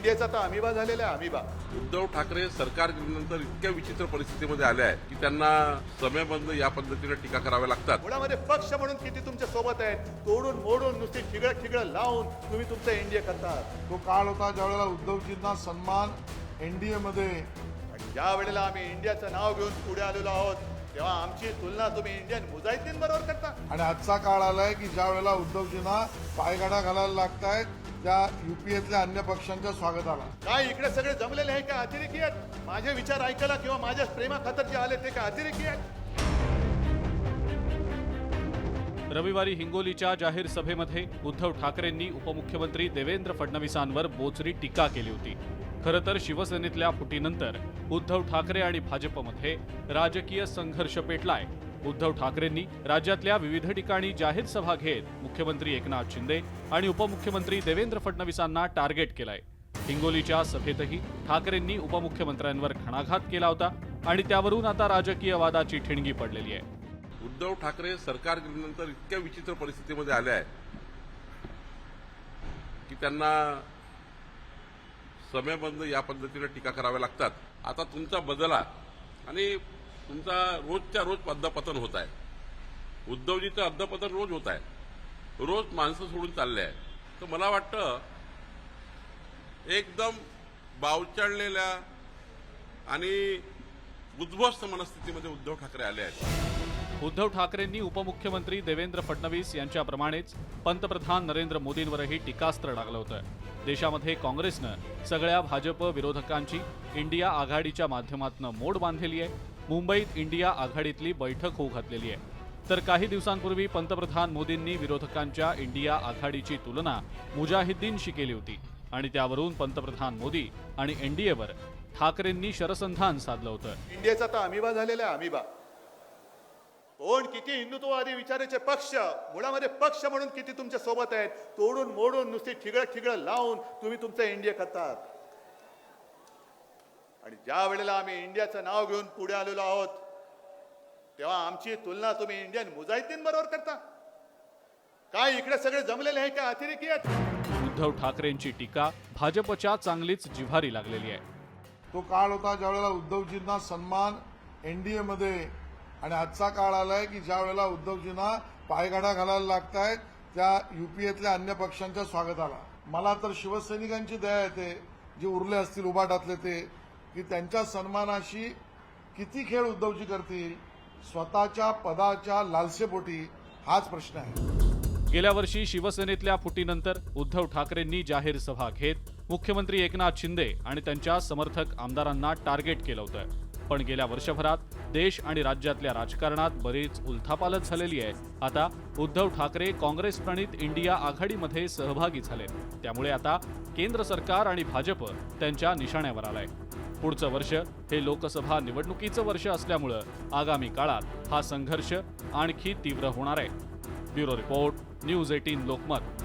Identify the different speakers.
Speaker 1: इंडियाचा तर अमिबा झालेला आहे अमिबा
Speaker 2: उद्धव ठाकरे सरकार गेल्यानंतर इतक्या विचित्र परिस्थितीमध्ये आले आहेत की त्यांना समयबंद या पद्धतीने टीका कराव्या लागतात.
Speaker 1: मुळामध्ये पक्ष म्हणून किती तुमच्यासोबत आहेत? तोडून मोडून नुसती ठिगळ ठिगळ लावून तुम्ही तुमचं इंडिया करतात.
Speaker 3: तो काळ होता ज्यावेळेला उद्धवजींना सन्मान एनडीए मध्ये
Speaker 1: आणि ज्या वेळेला आम्ही इंडियाचं नाव घेऊन पुढे आलेलो आहोत तेव्हा आमची तुलना तुम्ही इंडियन मुजाहिदीन बरोबर करता.
Speaker 3: आणि आजचा काळ आलाय की ज्या वेळेला उद्धवजींना पायगाडा घालायला लागतायत त्या युपीएतल्या अन्य पक्षांच्या स्वागताला.
Speaker 1: काय इकडे सगळे जमलेले आहे का अतिरेकी आहेत माझे विचार ऐकायला किंवा माझ्या प्रेमा खातर जे आले ते काय अतिरेकी आहेत
Speaker 4: रविवारी हिंगोलीच्या जाहीर सभेमध्ये उद्धव ठाकरेंनी उपमुख्यमंत्री देवेंद्र फडणवीसांवर बोचरी टीका केली होती. खरं तर शिवसेनेतल्या फुटीनंतर उद्धव ठाकरे आणि भाजपमध्ये राजकीय संघर्ष पेटलाय. उद्धव ठाकरेंनी राज्यातल्या विविध ठिकाणी जाहीर सभा घेत मुख्यमंत्री एकनाथ शिंदे आणि उपमुख्यमंत्री देवेंद्र फडणवीसांना टार्गेट केलाय. हिंगोलीच्या सभेतही ठाकरेंनी उपमुख्यमंत्र्यांवर खणाघात केला होता आणि त्यावरून आता राजकीय वादाची ठिणगी पडलेली आहे.
Speaker 2: उद्धव ठाकरे सरकार गेल्यानंतर इतक्या विचित्र परिस्थितीमध्ये आले आहेत की त्यांना समयबंद या पद्धतीने टीका कराव्या लागतात. आता तुमचा बदला आणि तुमचा रोजच्या रोज अद्यपतन होत आहे. उद्धवजीचं अद्यपतन रोज होत आहे. रोज माणसं सोडून चालले आहे. तर मला वाटतं एकदम बावचळलेल्या आणि उद्ध्वस्त मनस्थितीमध्ये उद्धव ठाकरे आले आहेत.
Speaker 4: उद्धव ठाकरेंनी उपमुख्यमंत्री देवेंद्र फडणवीस यांच्याप्रमाणेच पंतप्रधान नरेंद्र मोदींवरही टीकास्त्र डागलं होतं. देशामध्ये काँग्रेसनं सगळ्या भाजप विरोधकांची इंडिया आघाडीच्या माध्यमातून मोड बांधलेली आहे. मुंबईत इंडिया आघाडीतली बैठक होऊ घातलेली आहे. तर काही दिवसांपूर्वी पंतप्रधान मोदींनी विरोधकांच्या इंडिया आघाडीची तुलना मुजाहिद्दीनशी केली होती आणि त्यावरून पंतप्रधान मोदी आणि एनडीएवर ठाकरेंनी शरसंधान साधलं होतं.
Speaker 1: इंडियाचा तर अमिबा झालेला आहे अमिबा. कोण किती हिंदुत्ववादी विचाराचे पक्ष मुळामध्ये पक्ष म्हणून किती तुमच्यासोबत आहेत तोडून मोडून नुसती ठिगळ ठिगळ लावून तुम्ही तुमचं इंडिया करतात. आणि ज्या वेळेला आम्ही इंडियाचं नाव घेऊन पुढे आलेलो आहोत तेव्हा आमची तुलना तुम्ही इंडियन मुजाहिदीन बरोबर करता. काय इकडे सगळे जमलेले आहे का अतिरेकी आहेत?
Speaker 4: उद्धव ठाकरेंची टीका भाजपच्या चांगलीच जिव्हारी लागलेली आहे.
Speaker 3: तो काळ होता ज्यावेळेला उद्धवजींना सन्मान एनडीए मध्ये आणि आजचा काळ आलाय की ज्या वेळेला उद्धवजींना पायगाडा घालायला लागतायत त्या युपीएतल्या अन्य पक्षांच्या स्वागताला. मला तर शिवसैनिकांची दया येते जे उरले असतील उभाटातले ते. की त्यांच्या सन्मानाशी किती खेळ उद्धवजी करतील स्वतःच्या पदाच्या लालसेपोटी हाच प्रश्न आहे.
Speaker 4: गेल्या वर्षी शिवसेनेतल्या फुटीनंतर उद्धव ठाकरेंनी जाहीर सभा घेत मुख्यमंत्री एकनाथ शिंदे आणि त्यांच्या समर्थक आमदारांना टार्गेट केलं होतं. पण गेल्या वर्षभरात देश आणि राज्यातल्या राजकारणात बरीच उलथापालत झालेली आहे. आता उद्धव ठाकरे काँग्रेस प्रणित इंडिया आघाडीमध्ये सहभागी झाले त्यामुळे आता केंद्र सरकार आणि भाजप त्यांच्या निशाण्यावर आलाय. पुढचं वर्ष हे लोकसभा निवडणुकीचं वर्ष असल्यामुळं आगामी काळात हा संघर्ष आणखी तीव्र होणार आहे. Bureau report news eighteen Lokmat.